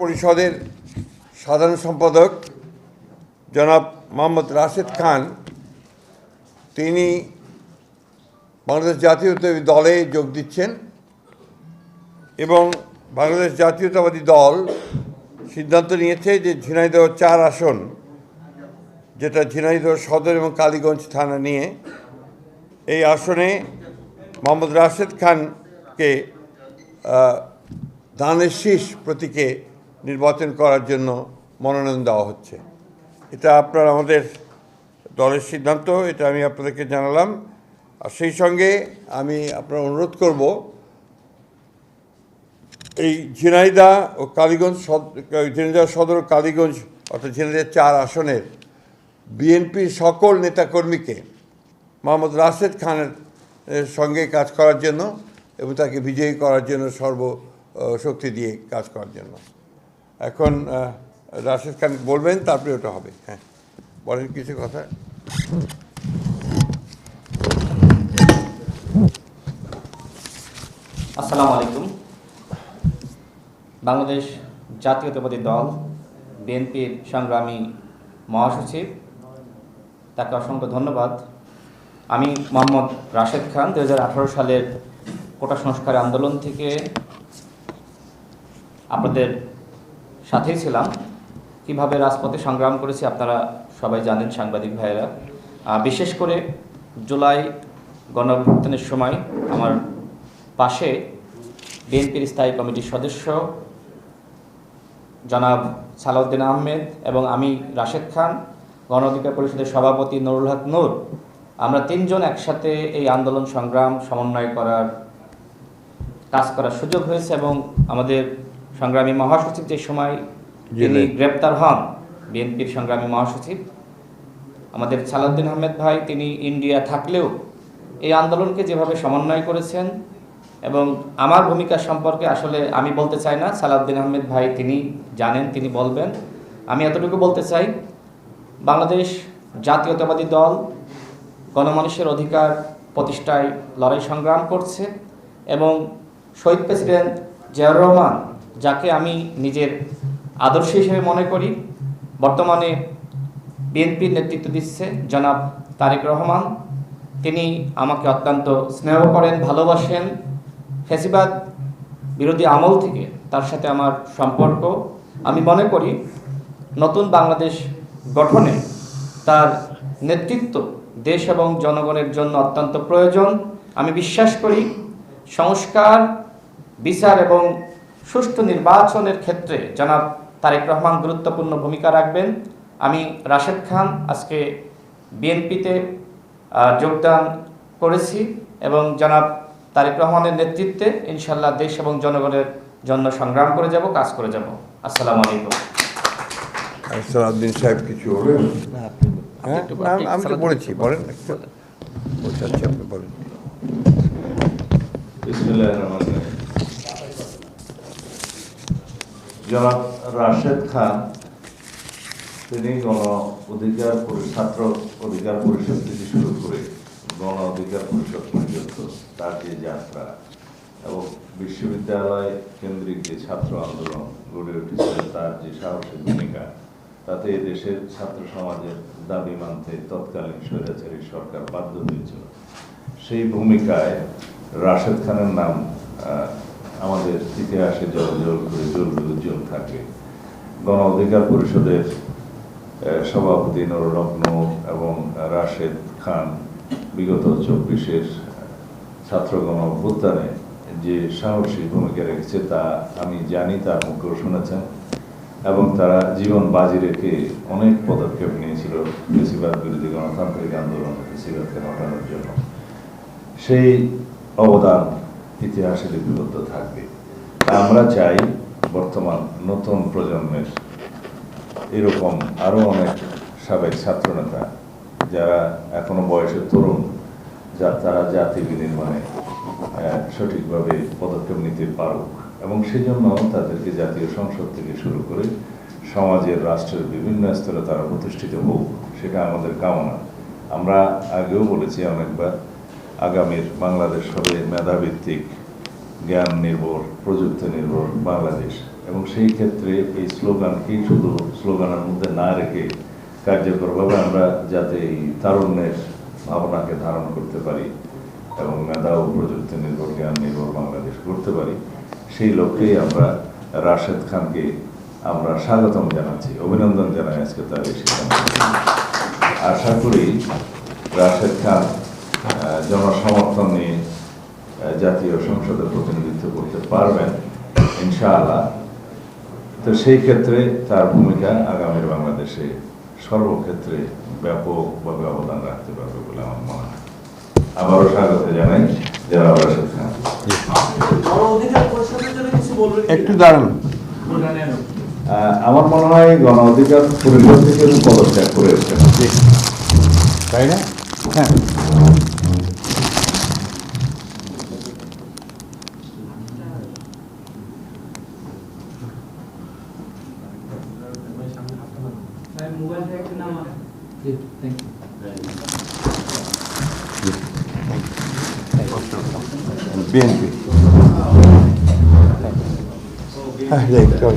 পরিষদের সাধারণ সম্পাদক জনাব মোহাম্মদ রাশেদ খান, তিনি বাংলাদেশ জাতীয়তাবাদী দলে যোগ দিচ্ছেন এবং বাংলাদেশ জাতীয়তাবাদী দল সিদ্ধান্ত নিয়েছে যে ঝিনাইদহ চার আসন, যেটা ঝিনাইদহ সদর এবং কালীগঞ্জ থানা নিয়ে, এই আসনে মোহাম্মদ রাশেদ খানকে দানের শীষ প্রতীকে নির্বাচন করার জন্য মনোনয়ন দেওয়া হচ্ছে। এটা আপনার আমাদের দলের সিদ্ধান্ত, এটা আমি আপনাদেরকে জানালাম। আর সেই সঙ্গে আমি আপনার অনুরোধ করব, এই ঝিনাইদা ও কালীগঞ্জ ঝিনাইদহ সদর কালীগঞ্জ অর্থাৎ ঝিনাইদহ চার আসনের বিএনপির সকল নেতাকর্মীকে মোহাম্মদ রাশেদ খানের সঙ্গে কাজ করার জন্য এবং তাকে বিজয়ী করার জন্য সর্ব শক্তি দিয়ে কাজ করার জন্য। এখন রাশেদ খান বলবেন, তারপরে ওটা হবে হ্যাঁ। বলেন কিছু কথা। আসসালামু আলাইকুম। বাংলাদেশ জাতীয়তাবাদী দল, বিএনপির সংগ্রামী মহাসচিব, তাকে অসংখ্য ধন্যবাদ। আমি মোহাম্মদ রাশেদ খান দু হাজার আঠারো সালের কোটা সংস্কার আন্দোলন থেকে আপনাদের সাথেই ছিলাম। কীভাবে রাজপথে সংগ্রাম করেছি আপনারা সবাই জানেন, সাংবাদিক ভাইয়েরা। বিশেষ করে জুলাই গণঅভ্যুত্থানের সময় আমার পাশে বিএনপির স্থায়ী কমিটির সদস্য জনাব সালাউদ্দিন আহমেদ এবং আমি, রাশেদ খান, গণ অধিকার পরিষদের সভাপতি নুরুল হক নূর। আমরা তিনজন একসাথে এই আন্দোলন, সংগ্রাম, সমন্বয় করার কাজ করার সুযোগ হয়েছে এবং আমাদের সংগ্রামী মহাসচিব যে সময় তিনি গ্রেপ্তার হন বিএনপির সংগ্রামী মহাসচিব আমাদের সালাউদ্দিন আহমেদ ভাই তিনি ইন্ডিয়া থাকলেও এই আন্দোলনকে যেভাবে সমন্বয় করেছেন এবং আমার ভূমিকা সম্পর্কে আসলে আমি বলতে চাই না সালাউদ্দিন আহমেদ ভাই তিনি জানেন তিনি বলবেন। আমি এতটুকু বলতে চাই বাংলাদেশ জাতীয়তাবাদী দল গণমানুষের অধিকার প্রতিষ্ঠায় লড়াই সংগ্রাম করছে এবং শহীদ প্রেসিডেন্ট জিয়াউর রহমান যাকে আমি নিজের আদর্শ হিসেবে মনে করি, বর্তমানে বিএনপির নেতৃত্ব দিচ্ছে জনাব তারেক রহমান। তিনি আমাকে অত্যন্ত স্নেহ করেন, ভালোবাসেন। ফেসিবাদ বিরোধী আমল থেকে তার সাথে আমার সম্পর্ক। আমি মনে করি নতুন বাংলাদেশ গঠনে তার নেতৃত্ব দেশ এবং জনগণের জন্য অত্যন্ত প্রয়োজন। আমি বিশ্বাস করি সংস্কার, বিচার এবং সুষ্ঠু নির্বাচনের ক্ষেত্রে জনাব তারেক রহমান গুরুত্বপূর্ণ ভূমিকা রাখবেন। আমি রাশেদ খান আজকে বিএনপিতে যোগদান করেছি এবং জনাব তারেক রহমানের নেতৃত্বে ইনশাল্লাহ দেশ এবং জনগণের জন্য সংগ্রাম করে যাব কাজ করে যাব। আসসালামু আলাইকুম। সালাউদ্দিন সাহেব কিছু বলবেন হ্যাঁ আমি তো বলেছি বলেন বলতে আপনি বলেন। জনাব রাশেদ খান, তিনি গণ অধিকার ছাত্র অধিকার পরিষদ থেকে শুরু করে গণ অধিকার পরিষদ পর্যন্ত তার যে যাত্রা এবং বিশ্ববিদ্যালয় কেন্দ্রিক যে ছাত্র আন্দোলন গড়ে উঠেছিল তার যে সাহসী ভূমিকা, তাতে দেশের ছাত্র সমাজের দাবি মানতে তৎকালীন স্বৈরাচারী সরকার বাধ্য হয়েছিল। সেই ভূমিকায় রাশেদ খানের নাম আমাদের ইতিহাসে জল জল করে জ্বলবে উজ্জ্বল থাকবে। গণ অধিকার পরিষদের সভাপতি নররত্ন এবং রাশেদ খান বিগত চব্বিশের ছাত্রগণ অভ্যুত্থানে যে সাহসী ভূমিকা রেখেছে তা আমি জানি, তার মুখেও শুনেছেন এবং তারা জীবন বাজি রেখে অনেক পদক্ষেপ নিয়েছিল বেশিরভাগ বিরোধী গণতান্ত্রিক আন্দোলন বেশিরভাগকে হটানোর জন্য। সেই অবদান ইতিহাসে লিপিবদ্ধ থাকবে। আমরা চাই বর্তমান নতুন প্রজন্মের এরকম আরও অনেক সাবেক ছাত্রনেতা যারা এখনও বয়সে তরুণ, যা তারা জাতি বিনির্মাণে সঠিকভাবে পদক্ষেপ নিতে পারুক এবং সেজন্য তাদেরকে জাতীয় সংসদ থেকে শুরু করে সমাজের, রাষ্ট্রের বিভিন্ন স্তরে তারা প্রতিষ্ঠিত হোক, সেটা আমাদের কামনা। আমরা আগেও বলেছি অনেকবার আগামীর বাংলাদেশ হবে মেধাভিত্তিক, জ্ঞান নির্ভর, প্রযুক্তি নির্ভর বাংলাদেশ। এবং সেই ক্ষেত্রে এই স্লোগানকেই শুধু স্লোগানের মধ্যে না রেখে কার্যকরভাবে আমরা যাতে এই তারুণ্যের ভাবনাকে ধারণ করতে পারি এবং মেধা ও প্রযুক্তি নির্ভর, জ্ঞান নির্ভর বাংলাদেশ করতে পারি, সেই লক্ষ্যেই আমরা রাশেদ খানকে আমরা স্বাগতম জানাচ্ছি। অভিনন্দন জানাই আজকে তার এই সিদ্ধান্ত আশা করি রাশেদ খান জনসমর্থন নিয়ে জাতীয় সংসদে প্রতিনিধিত্ব করতে পারবেন ইনশাআল্লাহ। তো সেই ক্ষেত্রে তার ভূমিকা আগামীর বাংলাদেশে সর্বক্ষেত্রে ব্যাপকভাবে অবদান রাখতে পারবে বলে আমার মনে হয়। আবারও স্বাগত জানাই যারা কি? একটু দাঁড়ান। আমার মনে হয় গণ অধিকার পরিষদ থেকে পদত্যাগ করে তাই না? হ্যাঁ বিএনপি হ্যাঁ যাই চল